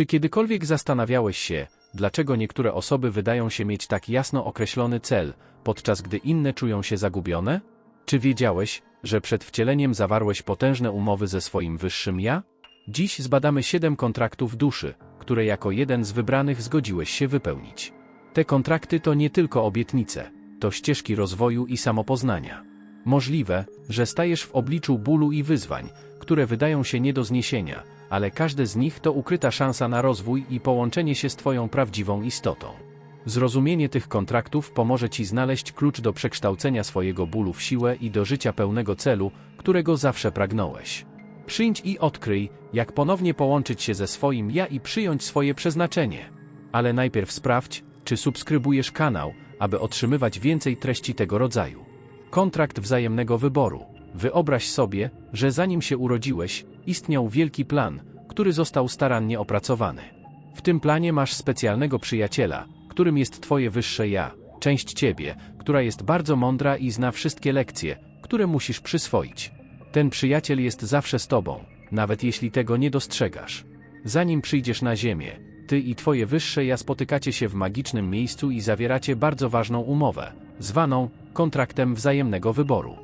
Czy kiedykolwiek zastanawiałeś się, dlaczego niektóre osoby wydają się mieć tak jasno określony cel, podczas gdy inne czują się zagubione? Czy wiedziałeś, że przed wcieleniem zawarłeś potężne umowy ze swoim wyższym ja? Dziś zbadamy siedem kontraktów duszy, które jako jeden z wybranych zgodziłeś się wypełnić. Te kontrakty to nie tylko obietnice, to ścieżki rozwoju i samopoznania. Możliwe, że stajesz w obliczu bólu i wyzwań, które wydają się nie do zniesienia, ale każde z nich to ukryta szansa na rozwój i połączenie się z Twoją prawdziwą istotą. Zrozumienie tych kontraktów pomoże Ci znaleźć klucz do przekształcenia swojego bólu w siłę i do życia pełnego celu, którego zawsze pragnąłeś. Przyjdź i odkryj, jak ponownie połączyć się ze swoim ja i przyjąć swoje przeznaczenie. Ale najpierw sprawdź, czy subskrybujesz kanał, aby otrzymywać więcej treści tego rodzaju. Kontrakt wzajemnego wyboru. Wyobraź sobie, że zanim się urodziłeś, istniał wielki plan, który został starannie opracowany. W tym planie masz specjalnego przyjaciela, którym jest Twoje wyższe ja, część Ciebie, która jest bardzo mądra i zna wszystkie lekcje, które musisz przyswoić. Ten przyjaciel jest zawsze z Tobą, nawet jeśli tego nie dostrzegasz. Zanim przyjdziesz na Ziemię, Ty i Twoje wyższe ja spotykacie się w magicznym miejscu i zawieracie bardzo ważną umowę, zwaną kontraktem wzajemnego wyboru.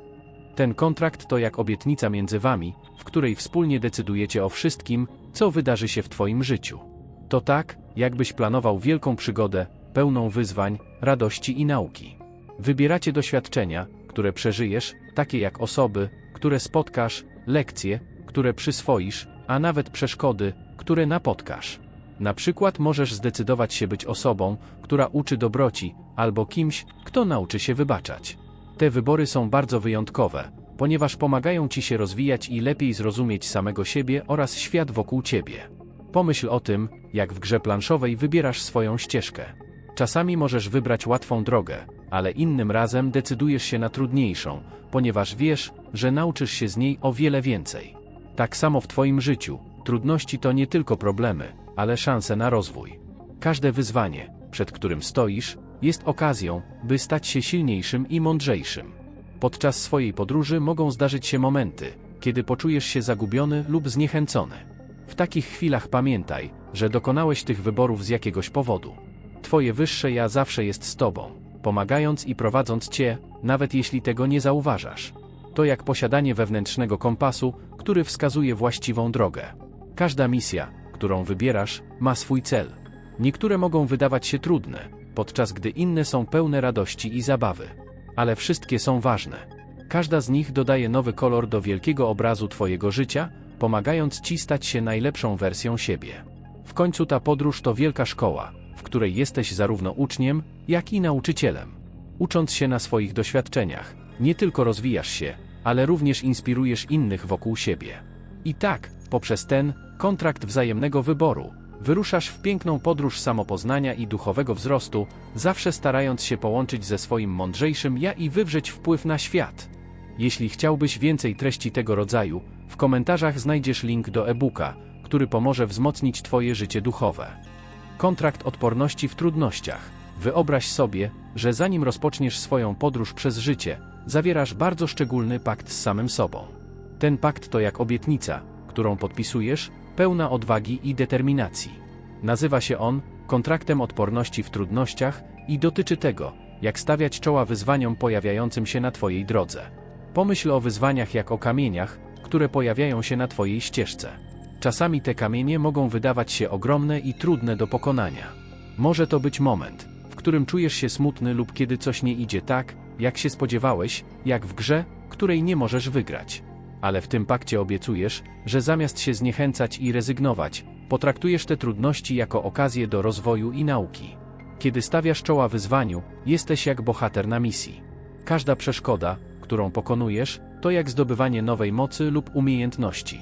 Ten kontrakt to jak obietnica między Wami, w której wspólnie decydujecie o wszystkim, co wydarzy się w Twoim życiu. To tak, jakbyś planował wielką przygodę, pełną wyzwań, radości i nauki. Wybieracie doświadczenia, które przeżyjesz, takie jak osoby, które spotkasz, lekcje, które przyswoisz, a nawet przeszkody, które napotkasz. Na przykład możesz zdecydować się być osobą, która uczy dobroci, albo kimś, kto nauczy się wybaczać. Te wybory są bardzo wyjątkowe, ponieważ pomagają ci się rozwijać i lepiej zrozumieć samego siebie oraz świat wokół ciebie. Pomyśl o tym, jak w grze planszowej wybierasz swoją ścieżkę. Czasami możesz wybrać łatwą drogę, ale innym razem decydujesz się na trudniejszą, ponieważ wiesz, że nauczysz się z niej o wiele więcej. Tak samo w Twoim życiu, trudności to nie tylko problemy, ale szanse na rozwój. Każde wyzwanie, przed którym stoisz, jest okazją, by stać się silniejszym i mądrzejszym. Podczas swojej podróży mogą zdarzyć się momenty, kiedy poczujesz się zagubiony lub zniechęcony. W takich chwilach pamiętaj, że dokonałeś tych wyborów z jakiegoś powodu. Twoje wyższe ja zawsze jest z Tobą, pomagając i prowadząc Cię, nawet jeśli tego nie zauważasz. To jak posiadanie wewnętrznego kompasu, który wskazuje właściwą drogę. Każda misja, którą wybierasz, ma swój cel. Niektóre mogą wydawać się trudne, podczas gdy inne są pełne radości i zabawy. Ale wszystkie są ważne. Każda z nich dodaje nowy kolor do wielkiego obrazu Twojego życia, pomagając Ci stać się najlepszą wersją siebie. W końcu ta podróż to wielka szkoła, w której jesteś zarówno uczniem, jak i nauczycielem. Ucząc się na swoich doświadczeniach, nie tylko rozwijasz się, ale również inspirujesz innych wokół siebie. I tak, poprzez ten kontrakt wzajemnego wyboru, wyruszasz w piękną podróż samopoznania i duchowego wzrostu, zawsze starając się połączyć ze swoim mądrzejszym ja i wywrzeć wpływ na świat. Jeśli chciałbyś więcej treści tego rodzaju, w komentarzach znajdziesz link do e-booka, który pomoże wzmocnić Twoje życie duchowe. Kontrakt odporności w trudnościach. Wyobraź sobie, że zanim rozpoczniesz swoją podróż przez życie, zawierasz bardzo szczególny pakt z samym sobą. Ten pakt to jak obietnica, którą podpisujesz, pełna odwagi i determinacji. Nazywa się on kontraktem odporności w trudnościach i dotyczy tego, jak stawiać czoła wyzwaniom pojawiającym się na Twojej drodze. Pomyśl o wyzwaniach jak o kamieniach, które pojawiają się na Twojej ścieżce. Czasami te kamienie mogą wydawać się ogromne i trudne do pokonania. Może to być moment, w którym czujesz się smutny lub kiedy coś nie idzie tak, jak się spodziewałeś, jak w grze, której nie możesz wygrać. Ale w tym pakcie obiecujesz, że zamiast się zniechęcać i rezygnować, potraktujesz te trudności jako okazję do rozwoju i nauki. Kiedy stawiasz czoła wyzwaniu, jesteś jak bohater na misji. Każda przeszkoda, którą pokonujesz, to jak zdobywanie nowej mocy lub umiejętności.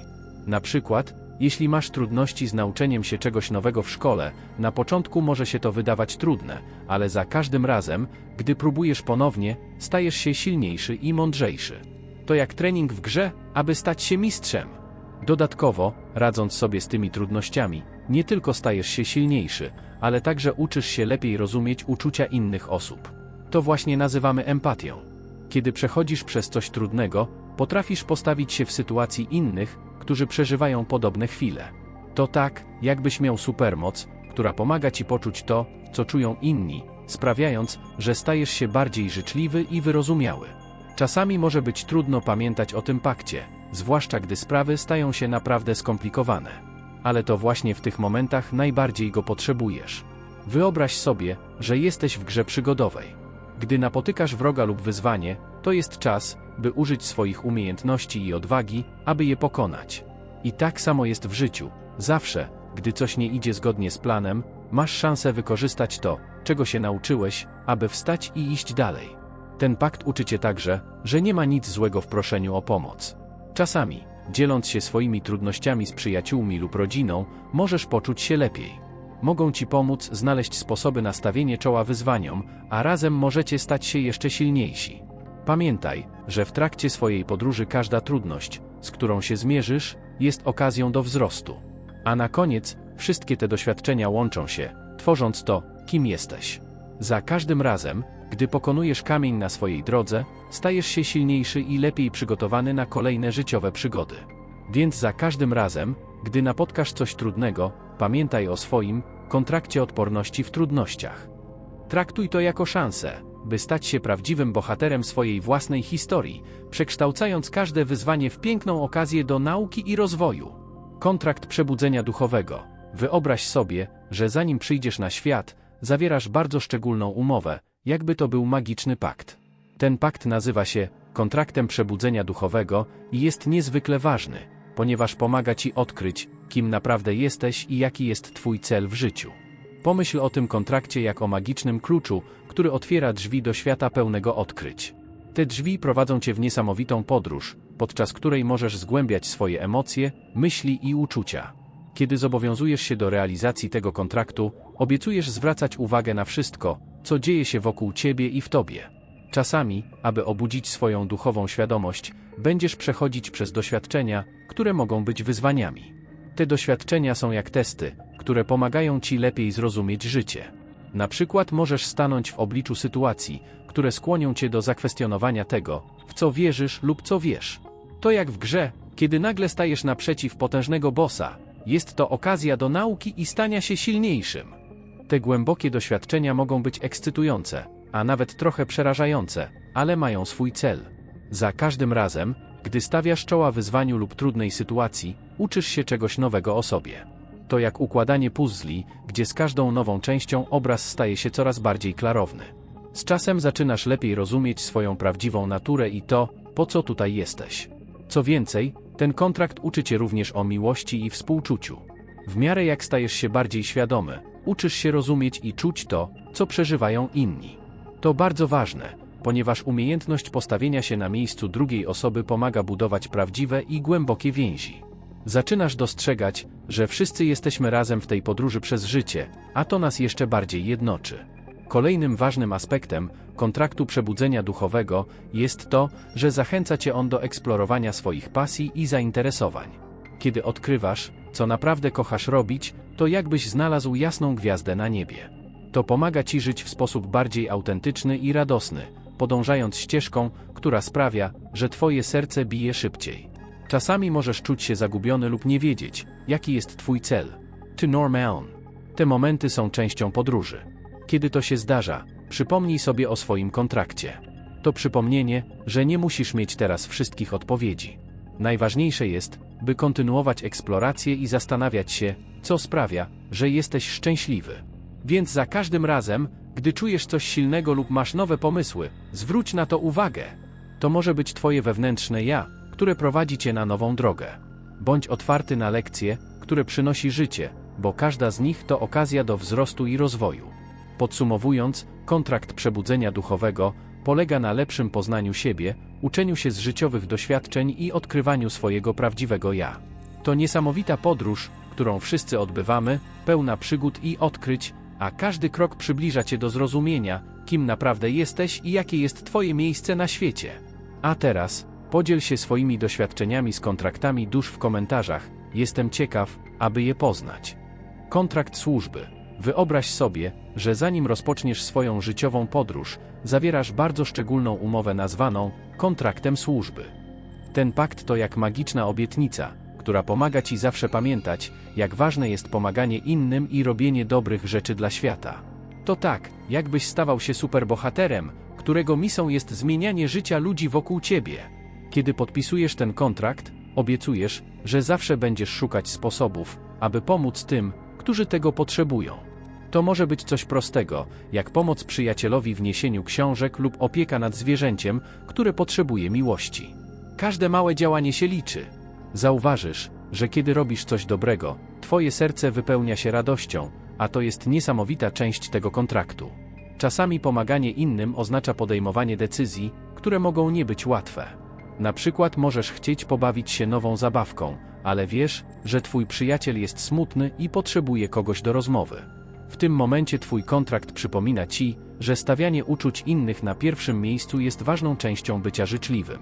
Na przykład, jeśli masz trudności z nauczeniem się czegoś nowego w szkole, na początku może się to wydawać trudne, ale za każdym razem, gdy próbujesz ponownie, stajesz się silniejszy i mądrzejszy. To jak trening w grze, aby stać się mistrzem. Dodatkowo, radząc sobie z tymi trudnościami, nie tylko stajesz się silniejszy, ale także uczysz się lepiej rozumieć uczucia innych osób. To właśnie nazywamy empatią. Kiedy przechodzisz przez coś trudnego, potrafisz postawić się w sytuacji innych, którzy przeżywają podobne chwile. To tak, jakbyś miał supermoc, która pomaga ci poczuć to, co czują inni, sprawiając, że stajesz się bardziej życzliwy i wyrozumiały. Czasami może być trudno pamiętać o tym pakcie, zwłaszcza gdy sprawy stają się naprawdę skomplikowane. Ale to właśnie w tych momentach najbardziej go potrzebujesz. Wyobraź sobie, że jesteś w grze przygodowej. Gdy napotykasz wroga lub wyzwanie, to jest czas, by użyć swoich umiejętności i odwagi, aby je pokonać. I tak samo jest w życiu. Zawsze, gdy coś nie idzie zgodnie z planem, masz szansę wykorzystać to, czego się nauczyłeś, aby wstać i iść dalej. Ten pakt uczy cię także, że nie ma nic złego w proszeniu o pomoc. Czasami, dzieląc się swoimi trudnościami z przyjaciółmi lub rodziną, możesz poczuć się lepiej. Mogą ci pomóc znaleźć sposoby na stawienie czoła wyzwaniom, a razem możecie stać się jeszcze silniejsi. Pamiętaj, że w trakcie swojej podróży każda trudność, z którą się zmierzysz, jest okazją do wzrostu. A na koniec, wszystkie te doświadczenia łączą się, tworząc to, kim jesteś. Za każdym razem, gdy pokonujesz kamień na swojej drodze, stajesz się silniejszy i lepiej przygotowany na kolejne życiowe przygody. Więc za każdym razem, gdy napotkasz coś trudnego, pamiętaj o swoim kontrakcie odporności w trudnościach. Traktuj to jako szansę, by stać się prawdziwym bohaterem swojej własnej historii, przekształcając każde wyzwanie w piękną okazję do nauki i rozwoju. Kontrakt przebudzenia duchowego. Wyobraź sobie, że zanim przyjdziesz na świat, zawierasz bardzo szczególną umowę, jakby to był magiczny pakt. Ten pakt nazywa się kontraktem przebudzenia duchowego i jest niezwykle ważny, ponieważ pomaga ci odkryć, kim naprawdę jesteś i jaki jest twój cel w życiu. Pomyśl o tym kontrakcie jak o magicznym kluczu, który otwiera drzwi do świata pełnego odkryć. Te drzwi prowadzą cię w niesamowitą podróż, podczas której możesz zgłębiać swoje emocje, myśli i uczucia. Kiedy zobowiązujesz się do realizacji tego kontraktu, obiecujesz zwracać uwagę na wszystko, co dzieje się wokół ciebie i w tobie. Czasami, aby obudzić swoją duchową świadomość, będziesz przechodzić przez doświadczenia, które mogą być wyzwaniami. Te doświadczenia są jak testy, które pomagają ci lepiej zrozumieć życie. Na przykład możesz stanąć w obliczu sytuacji, które skłonią cię do zakwestionowania tego, w co wierzysz lub co wiesz. To jak w grze, kiedy nagle stajesz naprzeciw potężnego bossa, jest to okazja do nauki i stania się silniejszym. Te głębokie doświadczenia mogą być ekscytujące, a nawet trochę przerażające, ale mają swój cel. Za każdym razem, gdy stawiasz czoła wyzwaniu lub trudnej sytuacji, uczysz się czegoś nowego o sobie. To jak układanie puzli, gdzie z każdą nową częścią obraz staje się coraz bardziej klarowny. Z czasem zaczynasz lepiej rozumieć swoją prawdziwą naturę i to, po co tutaj jesteś. Co więcej, ten kontrakt uczy cię również o miłości i współczuciu. W miarę jak stajesz się bardziej świadomy, uczysz się rozumieć i czuć to, co przeżywają inni. To bardzo ważne, ponieważ umiejętność postawienia się na miejscu drugiej osoby pomaga budować prawdziwe i głębokie więzi. Zaczynasz dostrzegać, że wszyscy jesteśmy razem w tej podróży przez życie, a to nas jeszcze bardziej jednoczy. Kolejnym ważnym aspektem kontraktu przebudzenia duchowego jest to, że zachęca cię on do eksplorowania swoich pasji i zainteresowań. Kiedy odkrywasz, co naprawdę kochasz robić, to jakbyś znalazł jasną gwiazdę na niebie. To pomaga ci żyć w sposób bardziej autentyczny i radosny, podążając ścieżką, która sprawia, że twoje serce bije szybciej. Czasami możesz czuć się zagubiony lub nie wiedzieć, jaki jest twój cel. To normal. Te momenty są częścią podróży. Kiedy to się zdarza, przypomnij sobie o swoim kontrakcie. To przypomnienie, że nie musisz mieć teraz wszystkich odpowiedzi. Najważniejsze jest, by kontynuować eksplorację i zastanawiać się, co sprawia, że jesteś szczęśliwy. Więc za każdym razem, gdy czujesz coś silnego lub masz nowe pomysły, zwróć na to uwagę. To może być Twoje wewnętrzne ja, które prowadzi Cię na nową drogę. Bądź otwarty na lekcje, które przynosi życie, bo każda z nich to okazja do wzrostu i rozwoju. Podsumowując, kontrakt przebudzenia duchowego polega na lepszym poznaniu siebie, uczeniu się z życiowych doświadczeń i odkrywaniu swojego prawdziwego ja. To niesamowita podróż, którą wszyscy odbywamy, pełna przygód i odkryć, a każdy krok przybliża cię do zrozumienia, kim naprawdę jesteś i jakie jest twoje miejsce na świecie. A teraz, podziel się swoimi doświadczeniami z kontraktami dusz w komentarzach, jestem ciekaw, aby je poznać. Kontrakt służby. Wyobraź sobie, że zanim rozpoczniesz swoją życiową podróż, zawierasz bardzo szczególną umowę nazwaną kontraktem służby. Ten pakt to jak magiczna obietnica, która pomaga ci zawsze pamiętać, jak ważne jest pomaganie innym i robienie dobrych rzeczy dla świata. To tak, jakbyś stawał się superbohaterem, którego misją jest zmienianie życia ludzi wokół ciebie. Kiedy podpisujesz ten kontrakt, obiecujesz, że zawsze będziesz szukać sposobów, aby pomóc tym, którzy tego potrzebują. To może być coś prostego, jak pomoc przyjacielowi w niesieniu książek lub opieka nad zwierzęciem, które potrzebuje miłości. Każde małe działanie się liczy. Zauważysz, że kiedy robisz coś dobrego, twoje serce wypełnia się radością, a to jest niesamowita część tego kontraktu. Czasami pomaganie innym oznacza podejmowanie decyzji, które mogą nie być łatwe. Na przykład możesz chcieć pobawić się nową zabawką, ale wiesz, że twój przyjaciel jest smutny i potrzebuje kogoś do rozmowy. W tym momencie twój kontrakt przypomina ci, że stawianie uczuć innych na pierwszym miejscu jest ważną częścią bycia życzliwym.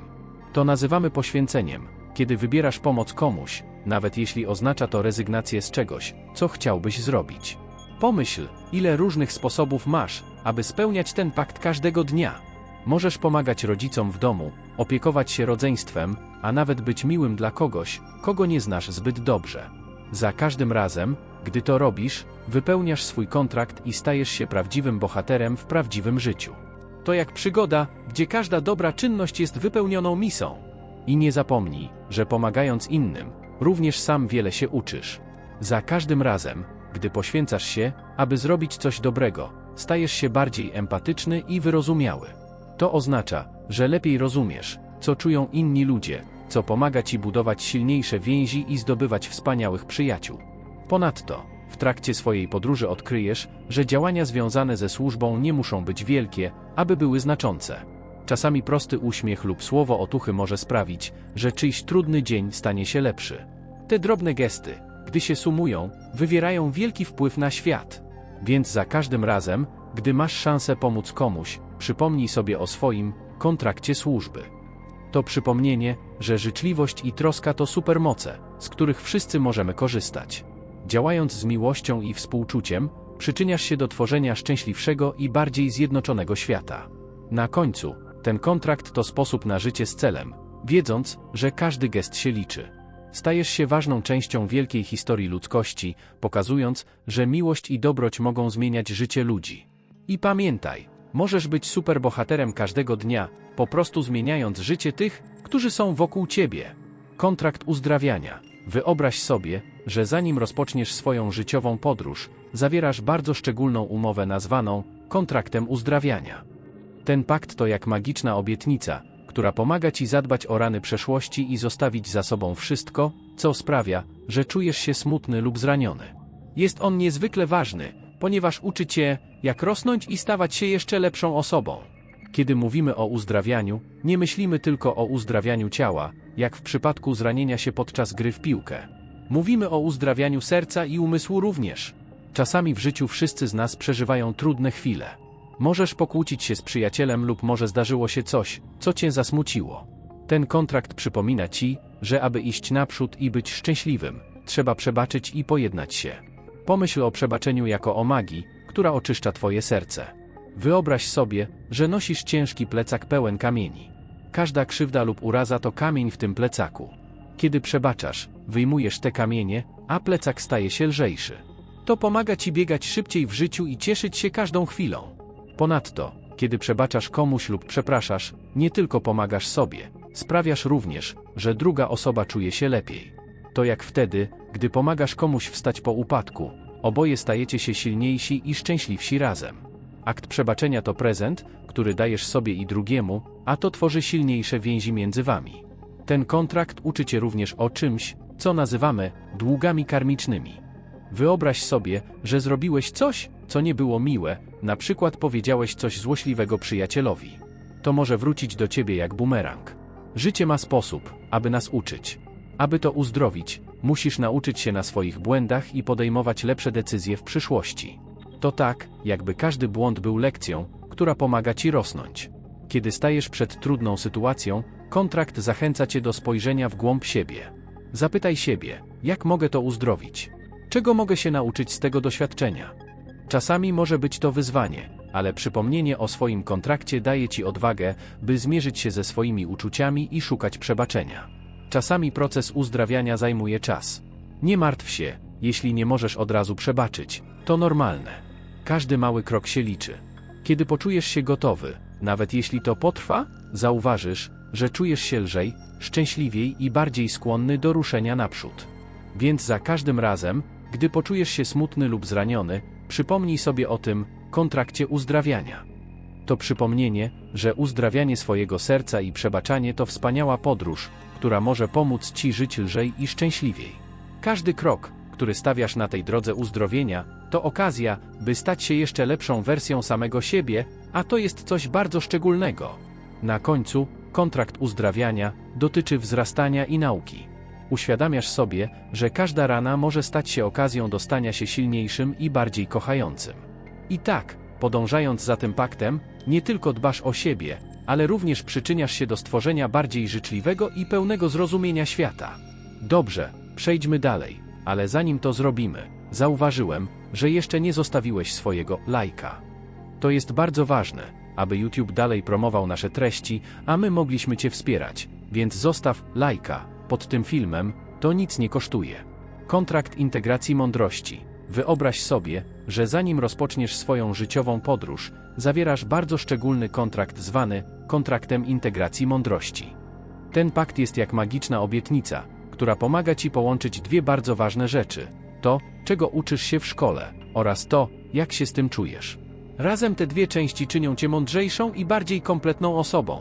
To nazywamy poświęceniem, kiedy wybierasz pomoc komuś, nawet jeśli oznacza to rezygnację z czegoś, co chciałbyś zrobić. Pomyśl, ile różnych sposobów masz, aby spełniać ten pakt każdego dnia. Możesz pomagać rodzicom w domu, opiekować się rodzeństwem, a nawet być miłym dla kogoś, kogo nie znasz zbyt dobrze. Za każdym razem, gdy to robisz, wypełniasz swój kontrakt i stajesz się prawdziwym bohaterem w prawdziwym życiu. To jak przygoda, gdzie każda dobra czynność jest wypełnioną misą. I nie zapomnij, że pomagając innym, również sam wiele się uczysz. Za każdym razem, gdy poświęcasz się, aby zrobić coś dobrego, stajesz się bardziej empatyczny i wyrozumiały. To oznacza, że lepiej rozumiesz, co czują inni ludzie, co pomaga ci budować silniejsze więzi i zdobywać wspaniałych przyjaciół. Ponadto, w trakcie swojej podróży odkryjesz, że działania związane ze służbą nie muszą być wielkie, aby były znaczące. Czasami prosty uśmiech lub słowo otuchy może sprawić, że czyjś trudny dzień stanie się lepszy. Te drobne gesty, gdy się sumują, wywierają wielki wpływ na świat. Więc za każdym razem, gdy masz szansę pomóc komuś, przypomnij sobie o swoim kontrakcie służby. To przypomnienie, że życzliwość i troska to supermoce, z których wszyscy możemy korzystać. Działając z miłością i współczuciem, przyczyniasz się do tworzenia szczęśliwszego i bardziej zjednoczonego świata. Na końcu, ten kontrakt to sposób na życie z celem, wiedząc, że każdy gest się liczy. Stajesz się ważną częścią wielkiej historii ludzkości, pokazując, że miłość i dobroć mogą zmieniać życie ludzi. I pamiętaj, możesz być superbohaterem każdego dnia, po prostu zmieniając życie tych, którzy są wokół ciebie. Kontrakt uzdrawiania. Wyobraź sobie, że zanim rozpoczniesz swoją życiową podróż, zawierasz bardzo szczególną umowę nazwaną kontraktem uzdrawiania. Ten pakt to jak magiczna obietnica, która pomaga ci zadbać o rany przeszłości i zostawić za sobą wszystko, co sprawia, że czujesz się smutny lub zraniony. Jest on niezwykle ważny, ponieważ uczy cię, jak rosnąć i stawać się jeszcze lepszą osobą. Kiedy mówimy o uzdrawianiu, nie myślimy tylko o uzdrawianiu ciała, jak w przypadku zranienia się podczas gry w piłkę. Mówimy o uzdrawianiu serca i umysłu również. Czasami w życiu wszyscy z nas przeżywają trudne chwile. Możesz pokłócić się z przyjacielem lub może zdarzyło się coś, co cię zasmuciło. Ten kontrakt przypomina ci, że aby iść naprzód i być szczęśliwym, trzeba przebaczyć i pojednać się. Pomyśl o przebaczeniu jako o magii, która oczyszcza twoje serce. Wyobraź sobie, że nosisz ciężki plecak pełen kamieni. Każda krzywda lub uraza to kamień w tym plecaku. Kiedy przebaczasz, wyjmujesz te kamienie, a plecak staje się lżejszy. To pomaga ci biegać szybciej w życiu i cieszyć się każdą chwilą. Ponadto, kiedy przebaczasz komuś lub przepraszasz, nie tylko pomagasz sobie, sprawiasz również, że druga osoba czuje się lepiej. To jak wtedy, gdy pomagasz komuś wstać po upadku, oboje stajecie się silniejsi i szczęśliwsi razem. Akt przebaczenia to prezent, który dajesz sobie i drugiemu, a to tworzy silniejsze więzi między wami. Ten kontrakt uczy cię również o czymś, co nazywamy długami karmicznymi. Wyobraź sobie, że zrobiłeś coś, co nie było miłe, na przykład powiedziałeś coś złośliwego przyjacielowi. To może wrócić do ciebie jak bumerang. Życie ma sposób, aby nas uczyć. Aby to uzdrowić, musisz nauczyć się na swoich błędach i podejmować lepsze decyzje w przyszłości. To tak, jakby każdy błąd był lekcją, która pomaga ci rosnąć. Kiedy stajesz przed trudną sytuacją, kontrakt zachęca cię do spojrzenia w głąb siebie. Zapytaj siebie, jak mogę to uzdrowić? Czego mogę się nauczyć z tego doświadczenia? Czasami może być to wyzwanie, ale przypomnienie o swoim kontrakcie daje ci odwagę, by zmierzyć się ze swoimi uczuciami i szukać przebaczenia. Czasami proces uzdrawiania zajmuje czas. Nie martw się, jeśli nie możesz od razu przebaczyć. To normalne. Każdy mały krok się liczy. Kiedy poczujesz się gotowy, nawet jeśli to potrwa, zauważysz, że czujesz się lżej, szczęśliwiej i bardziej skłonny do ruszenia naprzód. Więc za każdym razem, gdy poczujesz się smutny lub zraniony, przypomnij sobie o tym kontrakcie uzdrawiania. To przypomnienie, że uzdrawianie swojego serca i przebaczanie to wspaniała podróż, która może pomóc ci żyć lżej i szczęśliwiej. Każdy krok, który stawiasz na tej drodze uzdrowienia, to okazja, by stać się jeszcze lepszą wersją samego siebie, a to jest coś bardzo szczególnego. Na końcu, kontrakt uzdrawiania dotyczy wzrastania i nauki. Uświadamiasz sobie, że każda rana może stać się okazją do stania się silniejszym i bardziej kochającym. I tak, podążając za tym paktem, nie tylko dbasz o siebie, ale również przyczyniasz się do stworzenia bardziej życzliwego i pełnego zrozumienia świata. Dobrze, przejdźmy dalej, ale zanim to zrobimy, zauważyłem, że jeszcze nie zostawiłeś swojego lajka. To jest bardzo ważne, aby YouTube dalej promował nasze treści, a my mogliśmy Cię wspierać, więc zostaw lajka pod tym filmem, to nic nie kosztuje. Kontrakt integracji mądrości. Wyobraź sobie, że zanim rozpoczniesz swoją życiową podróż, zawierasz bardzo szczególny kontrakt zwany kontraktem integracji mądrości. Ten pakt jest jak magiczna obietnica, która pomaga ci połączyć dwie bardzo ważne rzeczy: to, czego uczysz się w szkole, oraz to, jak się z tym czujesz. Razem te dwie części czynią cię mądrzejszą i bardziej kompletną osobą.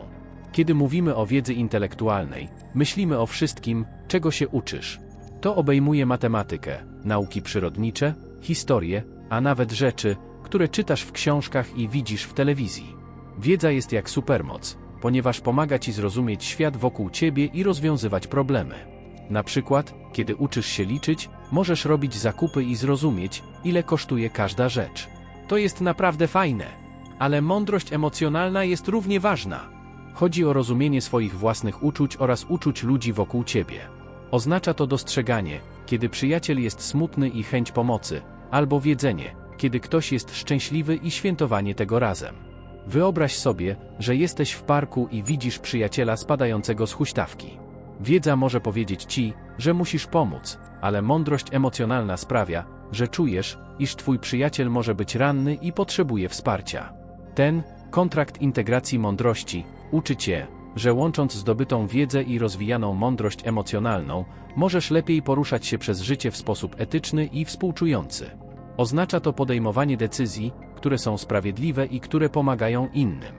Kiedy mówimy o wiedzy intelektualnej, myślimy o wszystkim, czego się uczysz. To obejmuje matematykę, nauki przyrodnicze, historię, a nawet rzeczy, które czytasz w książkach i widzisz w telewizji. Wiedza jest jak supermoc, ponieważ pomaga ci zrozumieć świat wokół ciebie i rozwiązywać problemy. Na przykład, kiedy uczysz się liczyć, możesz robić zakupy i zrozumieć, ile kosztuje każda rzecz. To jest naprawdę fajne. Ale mądrość emocjonalna jest równie ważna. Chodzi o rozumienie swoich własnych uczuć oraz uczuć ludzi wokół ciebie. Oznacza to dostrzeganie, kiedy przyjaciel jest smutny i chęć pomocy, albo wiedzenie, kiedy ktoś jest szczęśliwy i świętowanie tego razem. Wyobraź sobie, że jesteś w parku i widzisz przyjaciela spadającego z huśtawki. Wiedza może powiedzieć ci, że musisz pomóc, ale mądrość emocjonalna sprawia, że czujesz, iż twój przyjaciel może być ranny i potrzebuje wsparcia. Ten kontrakt integracji mądrości uczy cię, że łącząc zdobytą wiedzę i rozwijaną mądrość emocjonalną, możesz lepiej poruszać się przez życie w sposób etyczny i współczujący. Oznacza to podejmowanie decyzji, które są sprawiedliwe i które pomagają innym.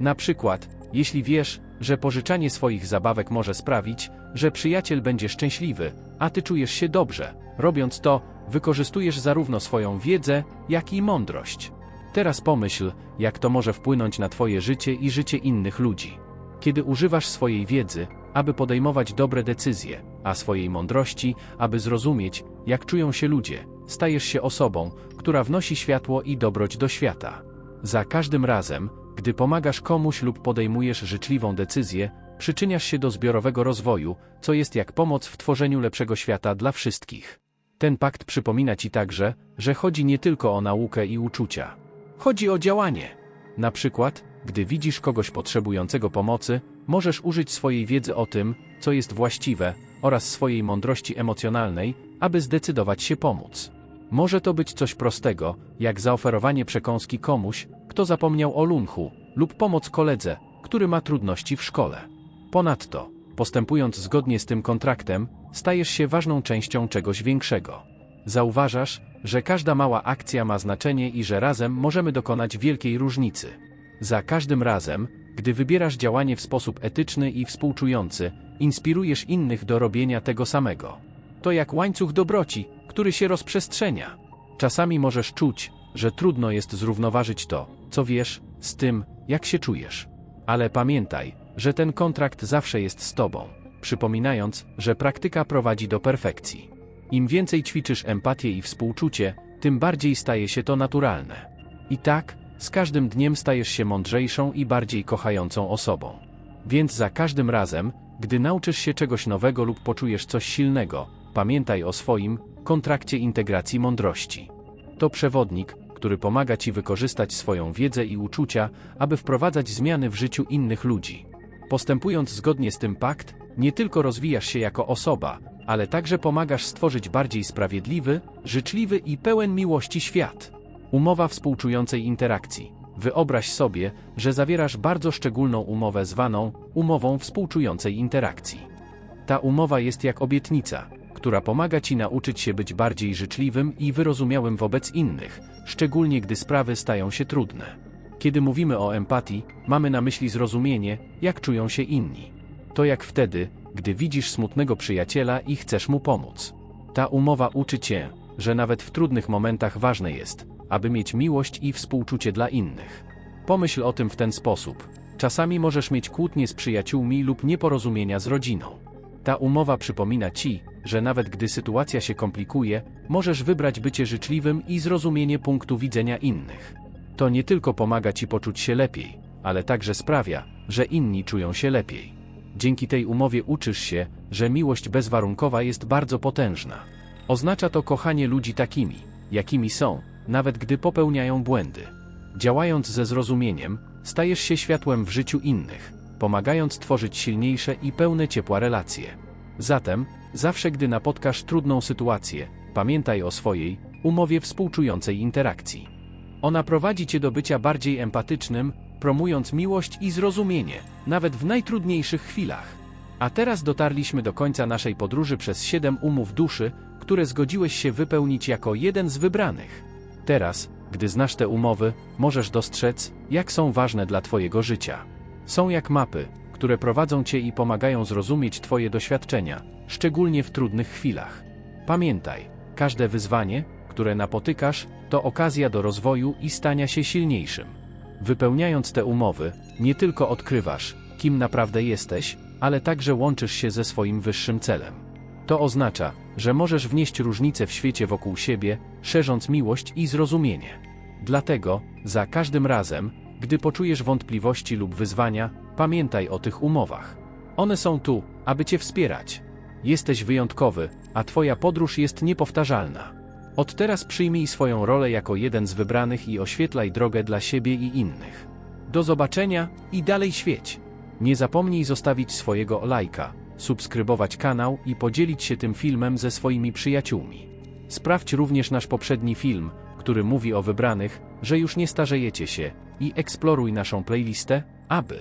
Na przykład, jeśli wiesz, że pożyczanie swoich zabawek może sprawić, że przyjaciel będzie szczęśliwy, a ty czujesz się dobrze, robiąc to, wykorzystujesz zarówno swoją wiedzę, jak i mądrość. Teraz pomyśl, jak to może wpłynąć na Twoje życie i życie innych ludzi. Kiedy używasz swojej wiedzy, aby podejmować dobre decyzje, a swojej mądrości, aby zrozumieć, jak czują się ludzie, stajesz się osobą, która wnosi światło i dobroć do świata. Za każdym razem, gdy pomagasz komuś lub podejmujesz życzliwą decyzję, przyczyniasz się do zbiorowego rozwoju, co jest jak pomoc w tworzeniu lepszego świata dla wszystkich. Ten pakt przypomina ci także, że chodzi nie tylko o naukę i uczucia. Chodzi o działanie. Na przykład, gdy widzisz kogoś potrzebującego pomocy, możesz użyć swojej wiedzy o tym, co jest właściwe, oraz swojej mądrości emocjonalnej, aby zdecydować się pomóc. Może to być coś prostego, jak zaoferowanie przekąski komuś, kto zapomniał o lunchu, lub pomoc koledze, który ma trudności w szkole. Ponadto, postępując zgodnie z tym kontraktem, stajesz się ważną częścią czegoś większego. Zauważasz, że każda mała akcja ma znaczenie i że razem możemy dokonać wielkiej różnicy. Za każdym razem, gdy wybierasz działanie w sposób etyczny i współczujący, inspirujesz innych do robienia tego samego. To jak łańcuch dobroci, który się rozprzestrzenia. Czasami możesz czuć, że trudno jest zrównoważyć to, co wiesz, z tym, jak się czujesz. Ale pamiętaj, że ten kontrakt zawsze jest z tobą, przypominając, że praktyka prowadzi do perfekcji. Im więcej ćwiczysz empatię i współczucie, tym bardziej staje się to naturalne. I tak, z każdym dniem stajesz się mądrzejszą i bardziej kochającą osobą. Więc za każdym razem, gdy nauczysz się czegoś nowego lub poczujesz coś silnego, pamiętaj o swoim kontrakcie integracji mądrości. To przewodnik, który pomaga ci wykorzystać swoją wiedzę i uczucia, aby wprowadzać zmiany w życiu innych ludzi. Postępując zgodnie z tym pakt, nie tylko rozwijasz się jako osoba, ale także pomagasz stworzyć bardziej sprawiedliwy, życzliwy i pełen miłości świat. Umowa współczującej interakcji. Wyobraź sobie, że zawierasz bardzo szczególną umowę zwaną umową współczującej interakcji. Ta umowa jest jak obietnica, która pomaga ci nauczyć się być bardziej życzliwym i wyrozumiałym wobec innych, szczególnie gdy sprawy stają się trudne. Kiedy mówimy o empatii, mamy na myśli zrozumienie, jak czują się inni. To jak wtedy, gdy widzisz smutnego przyjaciela i chcesz mu pomóc. Ta umowa uczy cię, że nawet w trudnych momentach ważne jest, aby mieć miłość i współczucie dla innych. Pomyśl o tym w ten sposób. Czasami możesz mieć kłótnie z przyjaciółmi lub nieporozumienia z rodziną. Ta umowa przypomina ci, że nawet gdy sytuacja się komplikuje, możesz wybrać bycie życzliwym i zrozumienie punktu widzenia innych. To nie tylko pomaga ci poczuć się lepiej, ale także sprawia, że inni czują się lepiej. Dzięki tej umowie uczysz się, że miłość bezwarunkowa jest bardzo potężna. Oznacza to kochanie ludzi takimi, jakimi są, nawet gdy popełniają błędy. Działając ze zrozumieniem, stajesz się światłem w życiu innych, pomagając tworzyć silniejsze i pełne ciepła relacje. Zatem, zawsze gdy napotkasz trudną sytuację, pamiętaj o swojej umowie współczującej interakcji. Ona prowadzi cię do bycia bardziej empatycznym, promując miłość i zrozumienie, nawet w najtrudniejszych chwilach. A teraz dotarliśmy do końca naszej podróży przez siedem umów duszy, które zgodziłeś się wypełnić jako jeden z wybranych. Teraz, gdy znasz te umowy, możesz dostrzec, jak są ważne dla Twojego życia. Są jak mapy, które prowadzą Cię i pomagają zrozumieć Twoje doświadczenia, szczególnie w trudnych chwilach. Pamiętaj, każde wyzwanie, które napotykasz, to okazja do rozwoju i stania się silniejszym. Wypełniając te umowy, nie tylko odkrywasz, kim naprawdę jesteś, ale także łączysz się ze swoim wyższym celem. To oznacza, że możesz wnieść różnice w świecie wokół siebie, szerząc miłość i zrozumienie. Dlatego, za każdym razem, gdy poczujesz wątpliwości lub wyzwania, pamiętaj o tych umowach. One są tu, aby Cię wspierać. Jesteś wyjątkowy, a Twoja podróż jest niepowtarzalna. Od teraz przyjmij swoją rolę jako jeden z wybranych i oświetlaj drogę dla siebie i innych. Do zobaczenia i dalej świeć. Nie zapomnij zostawić swojego lajka, subskrybować kanał i podzielić się tym filmem ze swoimi przyjaciółmi. Sprawdź również nasz poprzedni film, który mówi o wybranych, że już nie starzejecie się, i eksploruj naszą playlistę, aby